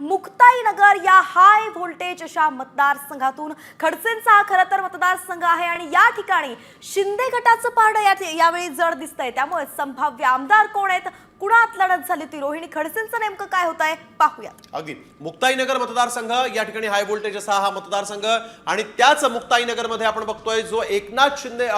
मुक्ताईनगर या high voltage अशा मतदारसंघातून खडसेंचा हा खरं तर मतदारसंघ आहे आणि या ठिकाणी शिंदे गटाचं पारडं या यावेळी जड दिसतंय. त्यामुळे संभाव्य आमदार कोण आहेत? कुणात लढत झाली होती? रोहिणी खडसेंचं नेमकं काय होत आहे? पाहूयात अगदी. मुक्ताईनगर मतदारसंघ या ठिकाणी हाय व्होल्टेज असा हा मतदारसंघ आणि त्याच मुक्ताईनगरमध्ये आपण बघतोय जो एकनाथ शिंदे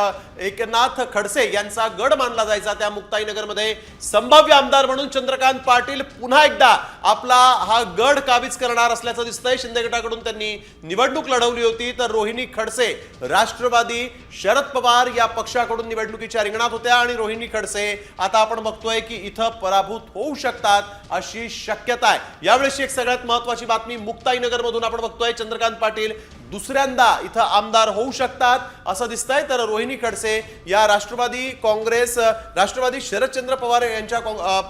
एकनाथ खडसे यांचा गड मानला जायचा त्या मुक्ताईनगरमध्ये. संभाव्य आमदार म्हणून चंद्रकांत पाटील पुन्हा एकदा आपला हा गड काबीज करणार असल्याचं दिसतंय. शिंदे गटाकडून त्यांनी निवडणूक लढवली होती. तर रोहिणी खडसे राष्ट्रवादी शरद पवार या पक्षाकडून निवडणुकीच्या रिंगणात होत्या आणि रोहिणी खडसे आता आपण बघतोय की इथं पराभूत होऊ शकतात अशी शक्यता आहे. यावेळेसची एक सगळ्यात महत्वाची बातमी मुक्ताईनगर मधून आपण बघतोय. चंद्रकांत पाटील दुसऱ्यांदा इथं आमदार होऊ शकतात असं दिसतंय. तर रोहिणी खडसे या राष्ट्रवादी काँग्रेस राष्ट्रवादी शरदचंद्र पवार यांच्या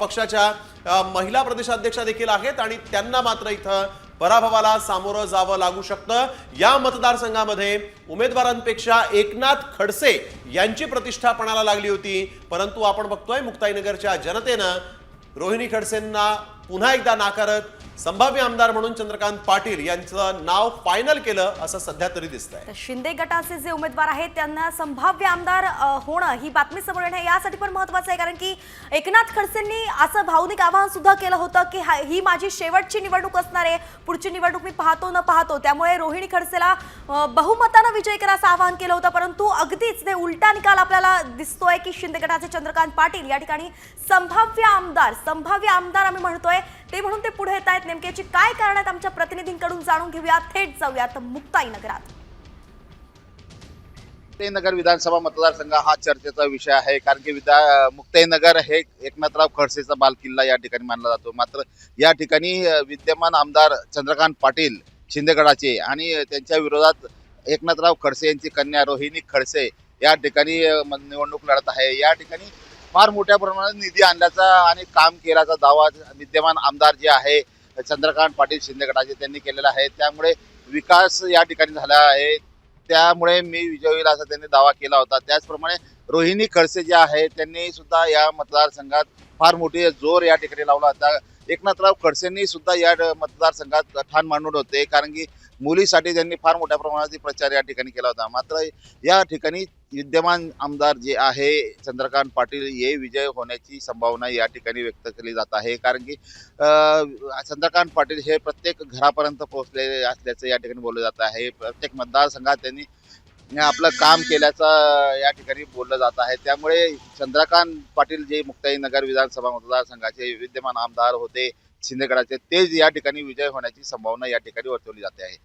पक्षाच्या महिला प्रदेशाध्यक्षा देखील आहेत आणि त्यांना मात्र इथं पराभवाला सामोरं जावं लागू शकतं. या मतदारसंघामध्ये उमेदवारांपेक्षा एकनाथ खडसे यांची प्रतिष्ठा पणाला लागली होती. परंतु आपण बघतोय मुक्ताईनगरच्या जनतेनं रोहिणी खडसेंना पुन्हा एकदा नाकारत संभाव्य आमदार म्हणून चंद्रकांत पाटील यांचं नाव फायनल केलं असं सध्या तरी दिसत आहे शिंदे गटाचे जे उमेदवार आहेत त्यांना संभाव्य आमदार होणं ही बातमी समोर येणं यासाठी पण महत्वाचं आहे. कारण की एकनाथ खडसेंनी असं भावनिक आवाहन सुद्धा केलं होतं की ही माझी शेवटची निवडणूक असणार आहे. पुढची निवडणूक मी पाहतो न पाहतो. त्यामुळे रोहिणी खडसेला बहुमतानं विजय करा असं आवाहन केलं होतं. परंतु अगदीच ते उलटा निकाल आपल्याला दिसतोय की शिंदे गटाचे चंद्रकांत पाटील या ठिकाणी संभाव्य आमदार संभाव्य आमदार आम्ही म्हणतोय ते म्हणून ते पुढे येत आहेत. नेमके याची काय कारण आहेत आमच्या प्रतिनिधींकडून जाणून घेऊया. थेट जाऊयात मुक्ताई नगरात. मुक्ताईनगर विधानसभा मतदारसंघ हा चर्चेचा विषय आहे. कारण की विधा मुक्ताईनगर हे एकनाथराव खडसेचा बालकिल्ला या ठिकाणी मानला जातो. मात्र या ठिकाणी विद्यमान आमदार चंद्रकांत पाटील शिंदेगडाचे आणि त्यांच्या विरोधात एकनाथराव खडसे यांची कन्या रोहिणी खडसे या ठिकाणी निवडणूक लढत आहे. या ठिकाणी फार मोठ्या प्रमाणात निधी आणल्याचा आणि काम केल्याचा दावा विद्यमान आमदार जे आहे चंद्रकांत पाटील शिंदे गटाचे त्यांनी केलेला आहे. त्यामुळे विकास या ठिकाणी झाला आहे. त्यामुळे मी विजय होईल असा त्यांनी दावा केला होता. त्याचप्रमाणे रोहिणी खडसे जे आहे त्यांनी सुद्धा या मतदारसंघात फार मोठी जोर या ठिकाणी लावला होता. एकनाथराव खडसेंनी सुद्धा या मतदारसंघात ठाण मांडून होते कारण की मुलीसाठी त्यांनी फार मोठ्या प्रमाणात प्रचार या ठिकाणी केला होता. मात्र या ठिकाणी विद्यमान आमदार जे आहे चंद्रकांत पाटील हे विजय होण्याची संभावना या ठिकाणी व्यक्त केली जात आहे. कारण की चंद्रकांत पाटील हे प्रत्येक घरापर्यंत पोहोचलेले असल्याचं या ठिकाणी बोललं जात आहे. प्रत्येक मतदारसंघात त्यांनी आपलं काम केल्याचं या ठिकाणी बोललं जात आहे. त्यामुळे चंद्रकांत पाटील जे मुक्ताईनगर विधानसभा मतदारसंघाचे विद्यमान आमदार होते शिंदेगडाचे तेच या ठिकाणी विजय होण्याची संभावना या ठिकाणी वर्तवली जाते आहे.